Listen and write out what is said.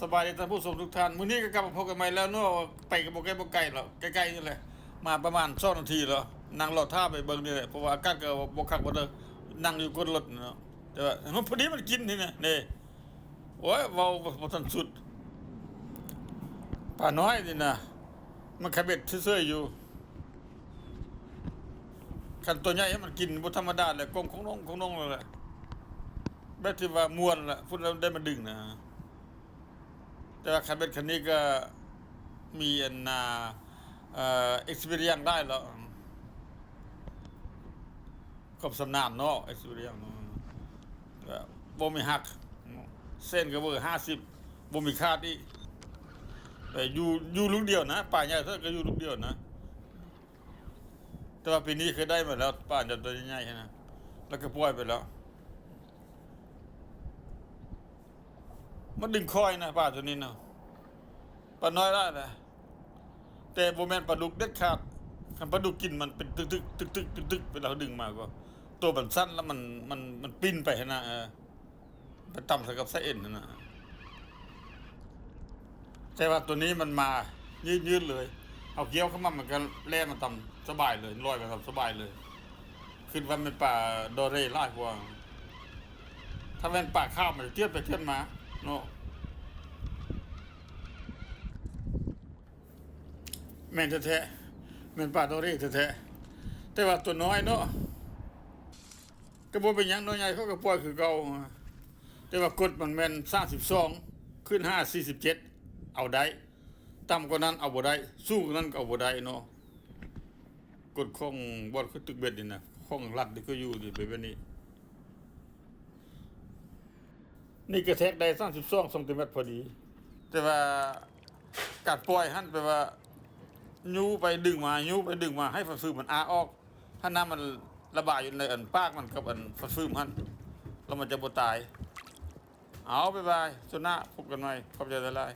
สบายดีท่านผู้ชมทุกท่านมื้อนี้ก็กลับมาพบกันใหม่แล้วเนาะไปกับบ่ไกลบ่ไกลหรอกใกล้ๆนี่แหละมาประมาณ2นาทีแล้วนั่งรอท่าไปเบิ่งนี่แหละเพราะว่าอากาศก็บ่คักบ่เด้อนั่งอยู่บนรถเนาะแต่ว่ามันพอดีมันกินนี่นะนี่โอ้ยเว้าบ่ทันสุดป้าน้อยนี่นะมันขะเบ็ดซื่อๆอยู่คันตัวใหญ่ให้มันกินบ่ธรรมดาแหละกงของน้องของน้องนั่นแหละแบบที่ว่าม่วนล่ะพุ่นแล้วได้มาดึงนะ แต่ว่าคันเป็นคันนี้ก็มีอันนาเอ่อ experience ได้แล้วขอบสำนามเนาะ experience เนาะก็บ่มีหัก เส้นก็เบอร์50บ่มีคาดอีกแต่อยู่อยู่ลูกเดียวนะป่าใหญ่เท่าก็อยู่ลูกเดียวนะ แต่ว่าปีนี้เคยได้มาแล้วป่าใหญ่ตัวใหญ่ๆนะแล้วก็ปล่อยไปแล้ว มันดึงคอยนะปลาตัวนี้เนาะปลาน้อยได้นะแต่โบแมนปลาดุกเด็ดขาดคันปลาดุกกินมันเป็นตึกตึกตึกตึกตึกตึกเวลาเขาดึงมาก็ ตัวมันสั้นแล้วมันมันมันปิ้นไปนะเออไปต่ำใส่กับไส้เอ็นนะแต่ว่าตัวนี้มันมายืดยืดเลย เอาเกี้ยวเข้ามามันก็แล่มันต่ำสบายเลยลอยไปต่ำสบายเลยขึ้นว่าเป็นป่าโดเรไล่กว่า ถ้าเป็นป่าข้าวมันจะเทียบไปเทียบมา เนาะแม่นแท้ๆแม่นป่าโดเรแท้ๆแต่ว่าตัวน้อยเนาะก็บ่เป็นหยังน้อยใหญ่เขาก็ปล่อยคือเก่าแต่ว่ากดมันแม่น32ขึ้น5 47เอาได้ต่ำกว่านั้นเอาบ่ได้ สู้กว่านั้นก็เอาบ่ได้เนาะกดของบ่คือตึกเบ็ดนี่นะของรัดนี่ก็อยู่ดิไปแบบนี้ นี่กระแทกได้32ซนติเมตรพอดี แต่ว่ากัดปล่อยหั่นแปลว่ายูไปดึงมายูไปดึงมาให้ฟันฟืมมันอาออกถ้าน้ำมันระบายอยู่ในอันปากมันกับอันฟันฟืมหั่นแล้วมันจะบ่ตาย เอาไปบายสุดหน้าพบกันใหม่ขอบใจทลาย